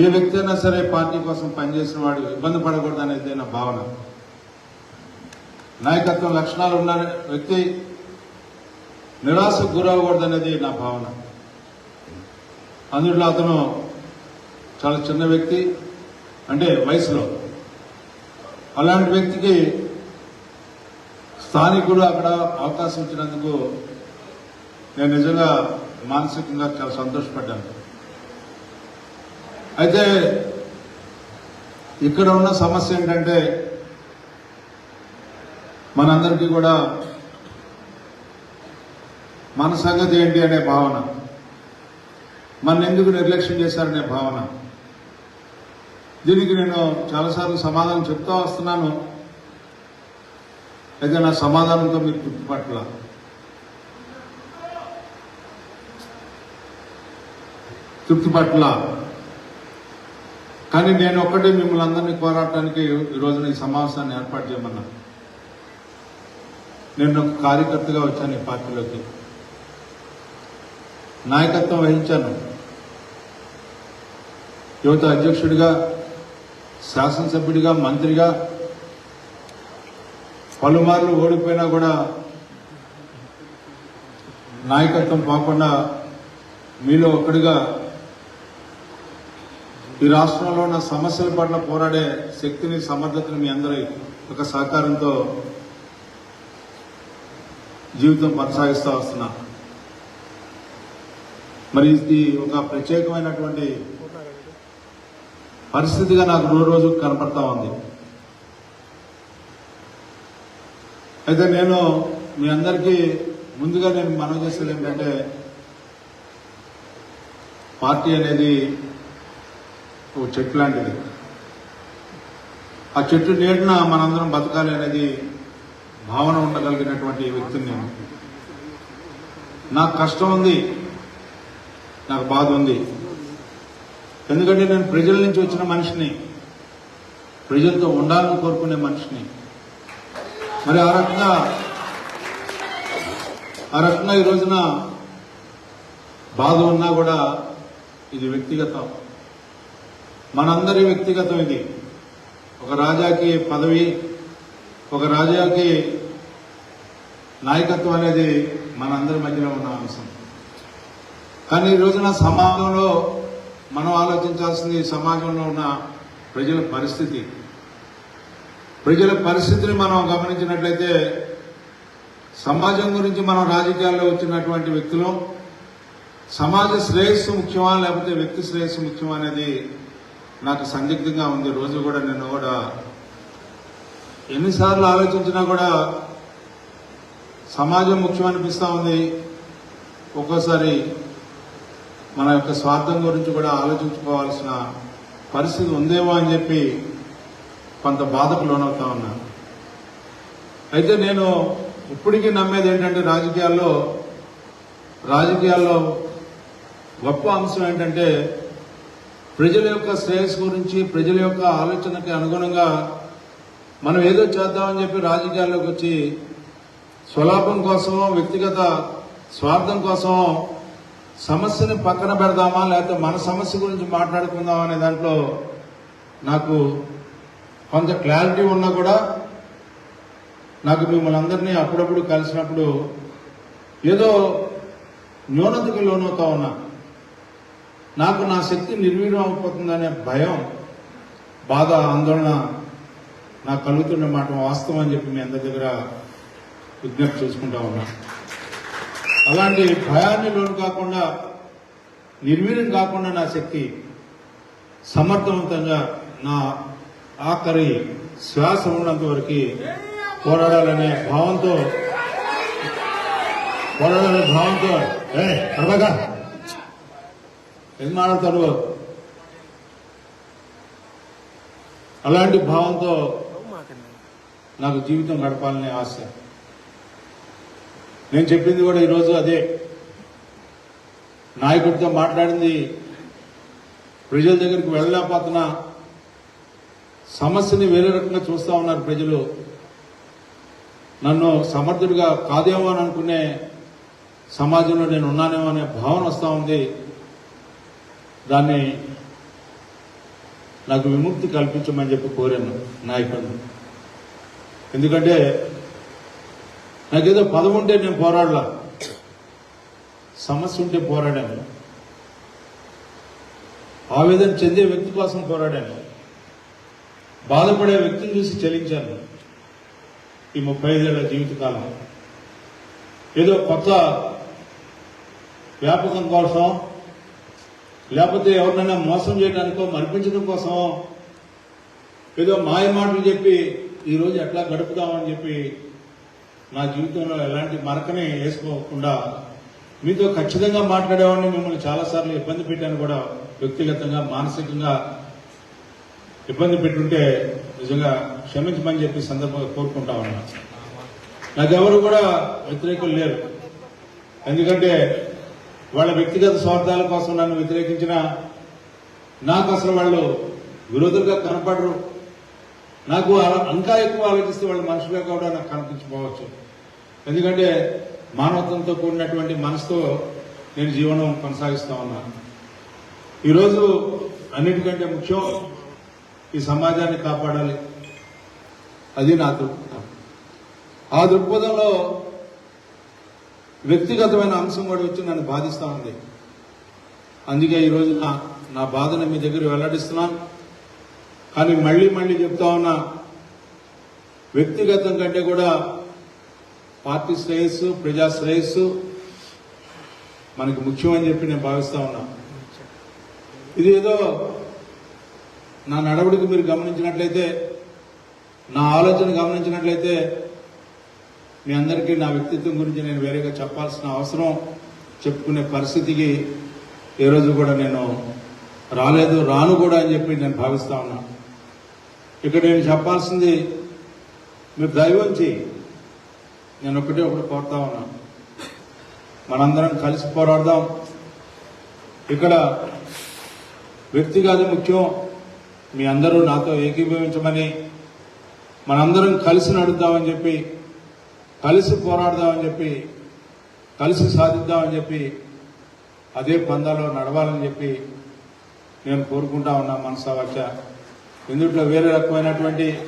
ఏ వ్యక్తి అయినా సరే పార్టీ కోసం పనిచేసిన వాడు ఇబ్బంది పడకూడదు అనేది నా భావన. నాయకత్వం లక్షణాలు ఉన్న వ్యక్తి నిరాశకు గురవ్వకూడదు అనేది నా భావన. అందులో అతను చాలా చిన్న వ్యక్తి అంటే వయసులో. అలాంటి వ్యక్తికి స్థానికుడు అక్కడ అవకాశం ఇచ్చినందుకు నేను నిజంగా మానసికంగా చాలా సంతోషపడ్డాను. అయితే ఇక్కడ ఉన్న సమస్య ఏంటంటే మనందరికీ కూడా మన సంగతి ఏంటి అనే భావన. మన ఎందుకు నిర్లక్ష్యం చేశారనే భావన. దీనికి నేను చాలాసార్లు సమాధానం చెప్తా వస్తున్నాను. అయితే నా సమాధానంతో మీరు గుర్తుపట్ల తృప్తి పట్ల కానీ నేను ఒక్కటే మిమ్మల్ని అందరినీ కోరాటానికి ఈ రోజున ఈ సమావేశాన్ని ఏర్పాటు చేయమన్నా. నేను ఒక కార్యకర్తగా వచ్చాను ఈ పార్టీలోకి. నాయకత్వం వహించాను. యువత అధ్యక్షుడిగా శాసనసభ్యుడిగా మంత్రిగా పలుమార్లు ఓడిపోయినా కూడా నాయకత్వం పోకుండా మీలో ఒక్కడిగా ఈ రాష్ట్రంలో ఉన్న సమస్యల పట్ల పోరాడే శక్తిని సమర్థతను మీ అందరి ఒక సహకారంతో జీవితం కొనసాగిస్తూ వస్తున్నా. మరి ఇది ఒక ప్రత్యేకమైనటువంటి పరిస్థితిగా నాకు రోజు రోజు కనపడతా ఉంది. అయితే నేను మీ అందరికీ ముందుగా నేను మనవి చేసేది ఏంటంటే పార్టీ అనేది ఒక చెట్టు లాంటిది. ఆ చెట్టు నీడన మనందరం బతకాలి అనేది భావన ఉండగలిగినటువంటి వ్యక్తిని నేను. నాకు కష్టం ఉంది. నాకు బాధ ఉంది. ఎందుకంటే నేను ప్రజల నుంచి వచ్చిన మనిషిని ప్రజలతో ఉండాలని కోరుకునే మనిషిని. మరి ఆ రకంగా ఆ రకంగా ఈ రోజున బాధ ఉన్నా కూడా ఇది వ్యక్తిగతం. మనందరి వ్యక్తిగతం ఇది. ఒక రాజాకి పదవి ఒక రాజాకి నాయకత్వం అనేది మనందరి మధ్యలో ఉన్న అంశం. కానీ ఈ రోజున సమాజంలో మనం ఆలోచించాల్సింది సమాజంలో ఉన్న ప్రజల పరిస్థితి. ప్రజల పరిస్థితిని మనం గమనించినట్లయితే సమాజం గురించి మనం రాజకీయాల్లో వచ్చినటువంటి వ్యక్తులు సమాజ శ్రేయస్సు ముఖ్యమా లేకపోతే వ్యక్తి శ్రేయస్సు ముఖ్యమా అనేది నాకు సందిగ్ధంగా ఉంది. రోజు కూడా నేను కూడా ఎన్నిసార్లు ఆలోచించినా కూడా సమాజం ముఖ్యం అనిపిస్తూ ఉంది. ఒక్కోసారి మన యొక్క స్వార్థం గురించి కూడా ఆలోచించుకోవాల్సిన పరిస్థితి ఉందేమో అని చెప్పి కొంత బాధకు లోనవుతా ఉన్నా. అయితే నేను ఇప్పటికీ నమ్మేది ఏంటంటే రాజకీయాల్లో రాజకీయాల్లో గొప్ప అంశం ఏంటంటే ప్రజల యొక్క శ్రేయస్సు గురించి ప్రజల యొక్క ఆలోచనకి అనుగుణంగా మనం ఏదో చేద్దామని చెప్పి రాజకీయాల్లోకి వచ్చి స్వలాభం కోసమో వ్యక్తిగత స్వార్థం కోసమో సమస్యని పక్కన పెడదామా లేకపోతే మన సమస్య గురించి మాట్లాడుకుందామా అనే దాంట్లో నాకు కొంత క్లారిటీ ఉన్నా కూడా నాకు మిమ్మల్ని అందరినీ అప్పుడప్పుడు కలిసినప్పుడు ఏదో న్యూనతకి లోనవుతా ఉన్నా. నాకు నా శక్తి నిర్వీర్యం అయిపోతుందనే భయం బాధ ఆందోళన నాకు కలుగుతున్న మాట వాస్తవం అని చెప్పి మీ అందరి దగ్గర విజ్ఞప్తి చేసుకుంటా ఉన్నా. అలాంటి భయాన్ని లోను కాకుండా నిర్వీర్యం కాకుండా నా శక్తి సమర్థవంతంగా నా ఆఖరి శ్వాస ఉన్నంత వరకు పోరాడాలనే భావంతో పోరాడాలనే భావంతో ఏ కడవగా ఏం మాట్లాడతారు అలాంటి భావంతో నాకు జీవితం గడపాలనే ఆశ. నేను చెప్పింది కూడా ఈరోజు అదే. నాయకుడితో మాట్లాడింది ప్రజల దగ్గరికి వెళ్ళలేకపోతున్నా సమస్యని వేరే రకంగా చూస్తా ఉన్నారు ప్రజలు. నన్ను సమర్థుడిగా కాదేమో అని అనుకునే సమాజంలో నేను ఉన్నానేమో అనే భావన వస్తూ ఉంది. దాన్ని నాకు విముక్తి కల్పించమని చెప్పి కోరాను నాయకుడిని. ఎందుకంటే నాకేదో పదవి ఉంటే నేను పోరాడలా. సమస్య ఉంటే పోరాడాను. ఆవేదన చెందే వ్యక్తి కోసం పోరాడాను. బాధపడే వ్యక్తిని చూసి చెలించాను. ఈ ముప్పై ఐదేళ్ళ జీవితకాలం. ఏదో కొత్త వ్యాపకం కోసం లేకపోతే ఎవరినైనా మోసం చేయడానికో మరిపించడం కోసం ఏదో మాయ మాటలు చెప్పి ఈరోజు ఎట్లా గడుపుదామని చెప్పి నా జీవితంలో ఎలాంటి మరకనే వేసుకోకుండా మీతో ఖచ్చితంగా మాట్లాడేవాడిని మిమ్మల్ని చాలాసార్లు ఇబ్బంది పెట్టాను కూడా వ్యక్తిగతంగా మానసికంగా ఇబ్బంది పెట్టుంటే నిజంగా క్షమించమని చెప్పి సందర్భంగా కోరుకుంటా ఉన్నా నాకెవరు కూడా వ్యతిరేకులు లేరు. ఎందుకంటే వాళ్ళ వ్యక్తిగత స్వార్థాల కోసం నన్ను వ్యతిరేకించిన నాకు అసలు వాళ్ళు విరోధులుగా కనపడరు. నాకు ఇంకా ఎక్కువ ఆలోచిస్తే వాళ్ళు మనుషులుగా కూడా నాకు కనిపించకపోవచ్చు. ఎందుకంటే మానవత్వంతో కూడినటువంటి మనసుతో నేను జీవనం కొనసాగిస్తూ ఉన్నాను ఈరోజు అన్నిటికంటే ముఖ్యం ఈ సమాజాన్ని కాపాడాలి. అది నా దృక్పథం. ఆ దృక్పథంలో వ్యక్తిగతమైన అంశం కూడా వచ్చి నన్ను బాధిస్తూ ఉంది. అందుకే ఈరోజు నా నా బాధను మీ దగ్గర వెల్లడిస్తున్నాను. కానీ మళ్ళీ మళ్ళీ చెప్తా ఉన్నా వ్యక్తిగతం కంటే కూడా పార్టీ శ్రేయస్సు ప్రజా శ్రేయస్సు మనకి ముఖ్యం అని చెప్పి నేను భావిస్తా ఉన్నా. ఇది ఏదో నా నడవడికి మీరు గమనించినట్లయితే నా ఆలోచన గమనించినట్లయితే మీ అందరికీ నా వ్యక్తిత్వం గురించి నేను వేరేగా చెప్పాల్సిన అవసరం చెప్పుకునే పరిస్థితికి ఏ రోజు కూడా నేను రాలేదు రాను కూడా అని చెప్పి నేను భావిస్తా ఉన్నా. ఇక్కడ నేను చెప్పాల్సింది మీరు దైవంచి నేను ఒకటే ఒకటి కోరుతా ఉన్నా. మనందరం కలిసి పోరాడదాం. ఇక్కడ వ్యక్తి కాదు ముఖ్యం మీ అందరూ నాతో ఏకీభవించమని మనందరం కలిసి నడుద్దామని చెప్పి కలిసి పోరాడదామని చెప్పి కలిసి సాధిద్దామని చెప్పి అదే పందాలో నడవాలని చెప్పి నేను కోరుకుంటా ఉన్నా మనసా వచ్చ ఇందుట్లో వేరే రకమైనటువంటి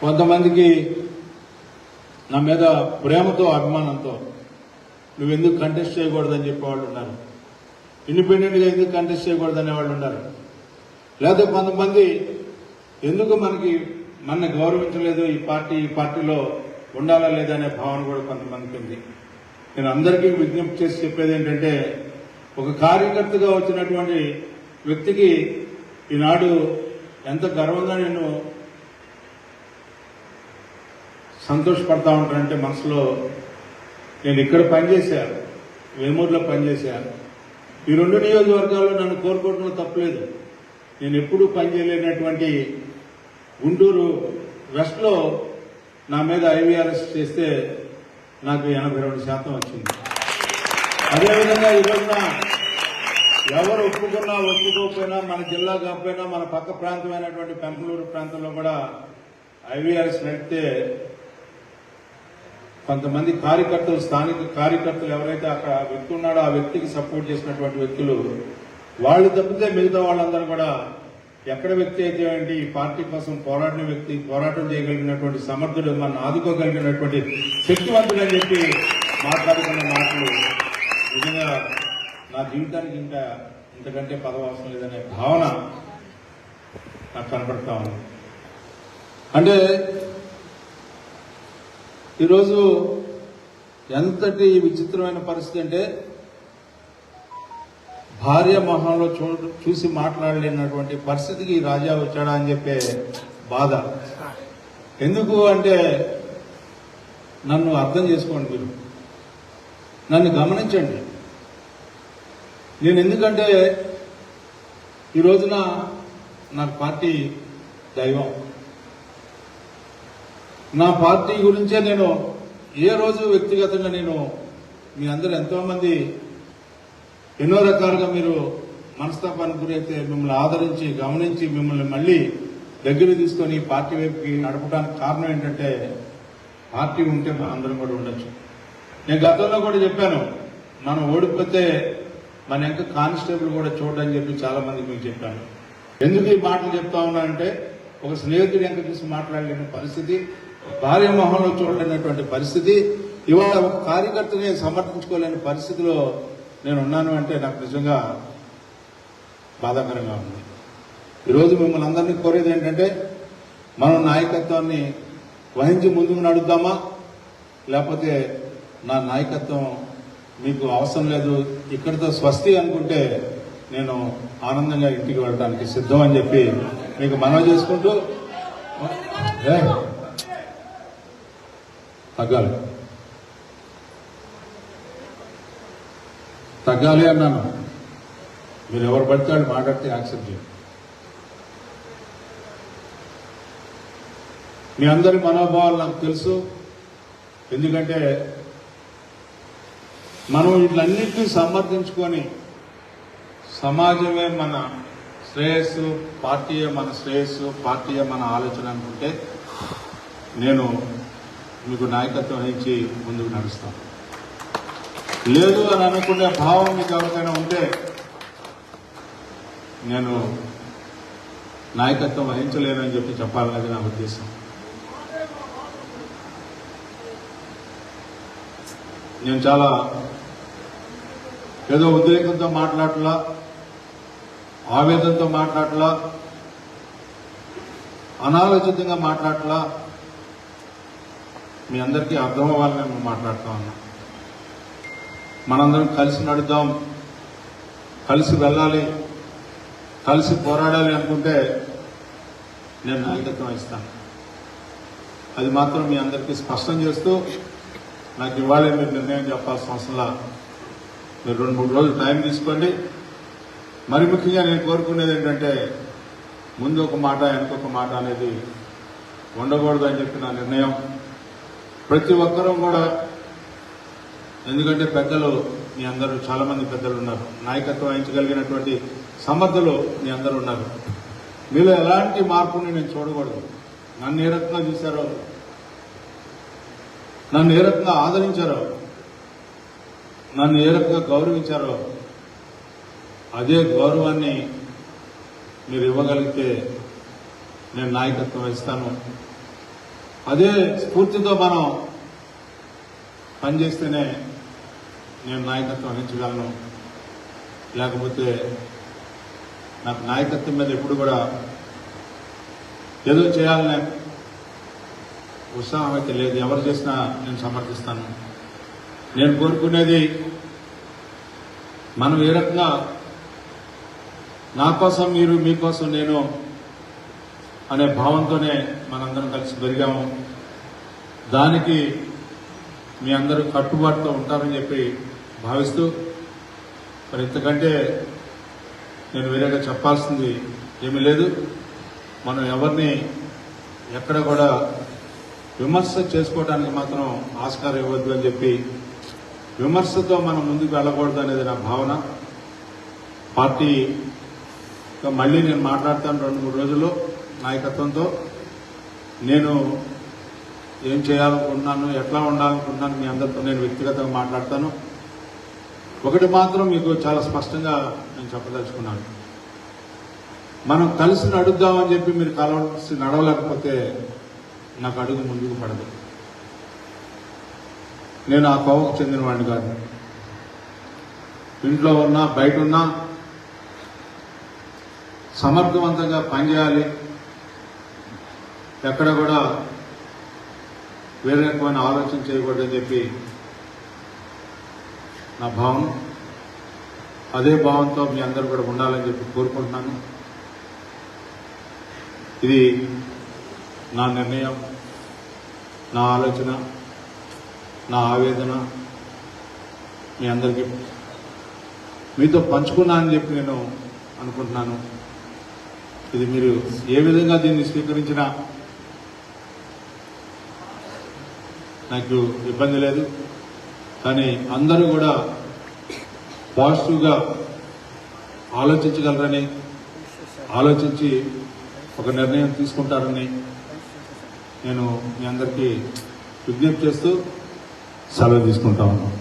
కొంతమందికి నా మీద ప్రేమతో అభిమానంతో నువ్వు ఎందుకు కంటెస్ట్ చేయకూడదని చెప్పేవాళ్ళు ఉన్నారు. ఇండిపెండెంట్గా ఎందుకు కంటెస్ట్ చేయకూడదు వాళ్ళు ఉన్నారు. లేకపోతే కొంతమంది ఎందుకు మనకి మన గౌరవించలేదు ఈ పార్టీ ఈ పార్టీలో ఉండాలా లేదా అనే భావన కూడా కొంతమందికి ఉంది. నేను అందరికీ విజ్ఞప్తి చేసి చెప్పేది ఏంటంటే ఒక కార్యకర్తగా వచ్చినటువంటి వ్యక్తికి ఈనాడు ఎంత గర్వంగా నేను సంతోషపడతా ఉంటానంటే మనసులో నేను ఇక్కడ పనిచేశాను వేమూరులో పనిచేశాను ఈ రెండు నియోజకవర్గాల్లో నన్ను కోరుకోవడంలో తప్పలేదు. నేను ఎప్పుడూ పనిచేయలేనటువంటి గుంటూరు వెస్ట్లో నా మీద ఐవీఆర్ఎస్ చేస్తే నాకు ఎనభై రెండు శాతం వచ్చింది. అదేవిధంగా ఈరోజున ఎవరు ఒప్పుకున్నా ఒప్పుకోకపోయినా మన జిల్లా కాకపోయినా మన పక్క ప్రాంతమైనటువంటి పెంపలూరు ప్రాంతంలో కూడా ఐవీఆర్ఎస్ నడితే కొంతమంది కార్యకర్తలు స్థానిక కార్యకర్తలు ఎవరైతే అక్కడ వ్యక్తి ఉన్నాడో ఆ వ్యక్తికి సపోర్ట్ చేసినటువంటి వ్యక్తులు వాళ్ళు తప్పితే మిగతా వాళ్ళందరూ కూడా ఎక్కడ వ్యక్తి అయితే ఏంటి ఈ పార్టీ కోసం పోరాడిన వ్యక్తి పోరాటం చేయగలిగినటువంటి సమర్థుడు మన ఆదుకోగలిగినటువంటి శక్తివంతుడు అని చెప్పి మాట్లాడుకున్న మాటలు నిజంగా నా జీవితానికి ఇంకా ఇంతకంటే పదవి అవసరం లేదనే భావన నాకు కనపడతా ఉంది. అంటే ఈరోజు ఎంతటి విచిత్రమైన పరిస్థితి అంటే భార్య మొహంలో చూ చూసి మాట్లాడలేనటువంటి పరిస్థితికి రాజా వచ్చాడా అని చెప్పే బాధ. ఎందుకు అంటే నన్ను అర్థం చేసుకోండి మీరు. నన్ను గమనించండి. నేను ఎందుకంటే ఈ రోజున నాకు పార్టీ దైవం. నా పార్టీ గురించే నేను ఏ రోజు వ్యక్తిగతంగా నేను మీ అందరు ఎంతోమంది ఎన్నో రకాలుగా మీరు మనస్తాపానికి గురైతే మిమ్మల్ని ఆదరించి గమనించి మిమ్మల్ని మళ్ళీ దగ్గర తీసుకొని పార్టీ వైపుకి నడపడానికి కారణం ఏంటంటే పార్టీ ఉంటే అందరం కూడా ఉండొచ్చు. నేను గతంలో కూడా చెప్పాను మనం ఓడిపోతే మన ఇంకా కానిస్టేబుల్ కూడా చూడని చెప్పి చాలా మందికి మీకు చెప్పాను. ఎందుకు ఈ మాటలు చెప్తా ఉన్నానంటే ఒక స్నేహితుడు ఎంత చూసి మాట్లాడలేని పరిస్థితి భార్య మొహంలో చూడలేనటువంటి పరిస్థితి ఇవాళ ఒక కార్యకర్తని సమర్థించుకోలేని పరిస్థితిలో నేను ఉన్నాను అంటే నాకు నిజంగా బాధాకరంగా ఉంది. ఈరోజు మిమ్మల్ని అందరినీ కోరేది ఏంటంటే మనం నాయకత్వాన్ని వహించి ముందుకు నడుద్దామా? లేకపోతే నా నాయకత్వం మీకు అవసరం లేదు ఇక్కడితో స్వస్తి అనుకుంటే నేను ఆనందంగా ఇంటికి వెళ్ళడానికి సిద్ధం అని చెప్పి మీకు మనవి చేసుకుంటూ తగ్గాలి. తగ్గాలి అన్నాను. మీరు ఎవరు పడితే మాట్లాడితే యాక్సెప్ట్ చేయండి. మీ అందరి మనోభావాలు నాకు తెలుసు. ఎందుకంటే మనం వీటిలన్నింటినీ సమర్థించుకొని సమాజమే మన శ్రేయస్సు పార్టీయే మన శ్రేయస్సు పార్టీయే మన ఆలోచన అనుకుంటే నేను మీకు నాయకత్వం వహించి ముందుకు నడుస్తాను. లేదు అని అనుకునే భావం మీకు ఎవరికైనా ఉంటే నేను నాయకత్వం వహించలేనని చెప్పి చెప్పాలన్నది నా ఉద్దేశం. నేను చాలా ఏదో ఉద్రేకంతో మాట్లాడలా ఆవేదనతో మాట్లాడలా అనాలోచితంగా మాట్లాడలా. మీ అందరికీ అర్థం అవ్వాలని నేను ఉన్నా. మనందరం కలిసి నడుద్దాం. కలిసి వెళ్ళాలి. కలిసి పోరాడాలి అనుకుంటే నేను నాయకత్వం ఇస్తాను అది మాత్రం మీ అందరికీ స్పష్టం చేస్తూ నాకు ఇవాళే మీరు నిర్ణయం చెప్పాల్సిన అవసరంలా మీరు రెండు మూడు రోజులు టైం తీసుకోండి. మరి ముఖ్యంగా నేను కోరుకునేది ఏంటంటే ముందు ఒక మాట వెనకొక మాట అనేది ఉండకూడదు అని చెప్పి నా నిర్ణయం. ప్రతి ఒక్కరూ కూడా ఎందుకంటే పెద్దలు మీ అందరూ చాలామంది పెద్దలు ఉన్నారు. నాయకత్వం వహించగలిగినటువంటి సమర్థులు మీ అందరూ ఉన్నారు. మీలో ఎలాంటి మార్పుని నేను చూడకూడదు. నన్ను ఏ రకంగా చూశారో నన్ను ఏ రకంగా ఆదరించారో నన్ను ఏ రకంగా గౌరవించారో అదే గౌరవాన్ని మీరు ఇవ్వగలిగితే నేను నాయకత్వం ఇస్తాను అదే స్ఫూర్తితో మనం పనిచేస్తేనే నేను నాయకత్వం వహించగలను. లేకపోతే నాకు నాయకత్వం మీద ఎప్పుడు కూడా ఏదో చేయాలనే ఉత్సాహం అయితే లేదు. ఎవరు చేసినా నేను సమర్థిస్తాను. నేను కోరుకునేది మనం ఏ రకంగా నా కోసం మీరు మీకోసం నేను అనే భావంతోనే మనందరం కలిసి పెరిగాము. దానికి మీ అందరూ కట్టుబాటుతో ఉంటారని చెప్పి భావిస్తూ మరి ఇంతకంటే నేను వేరేగా చెప్పాల్సింది ఏమీ లేదు. మనం ఎవరిని ఎక్కడ కూడా విమర్శ చేసుకోవడానికి మాత్రం ఆస్కారం ఇవ్వద్దు అని చెప్పి విమర్శతో మనం ముందుకు వెళ్ళకూడదు అనేది నా భావన. పార్టీ మళ్ళీ నేను మాట్లాడతాను రెండు మూడు రోజుల్లో నాయకత్వంతో. నేను ఏం చేయాలనుకుంటున్నాను ఎట్లా ఉండాలనుకుంటున్నాను మీ అందరితో నేను వ్యక్తిగతంగా మాట్లాడతాను. ఒకటి మాత్రం మీకు చాలా స్పష్టంగా నేను చెప్పదలుచుకున్నాను. మనం కలిసి నడుద్దామని చెప్పి మీరు కలవలసి నడవలేకపోతే నాకు అడుగు ముందుకు పడదు. నేను ఆ కోవకు చెందిన వాడిని కాదు. ఇంట్లో ఉన్నా బయట ఉన్నా సమర్థవంతంగా పనిచేయాలి. ఎక్కడ కూడా వేరే రకమైన ఆలోచన చేయకూడదని చెప్పి నా భావన. అదే భావంతో మీ అందరూ కూడా ఉండాలని చెప్పి కోరుకుంటున్నాను. ఇది నా నిర్ణయం నా ఆలోచన నా ఆవేదన. మీ అందరికీ మీతో పంచుకున్నా అని చెప్పి నేను అనుకుంటున్నాను. ఇది మీరు ఏ విధంగా దీన్ని స్వీకరించినా నాకు ఇబ్బంది లేదు. కానీ అందరూ కూడా పాజిటివ్గా ఆలోచించగలరని ఆలోచించి ఒక నిర్ణయం తీసుకుంటారని నేను మీ అందరికీ విజ్ఞప్తి చేస్తూ సెలవు తీసుకుంటా ఉన్నాను.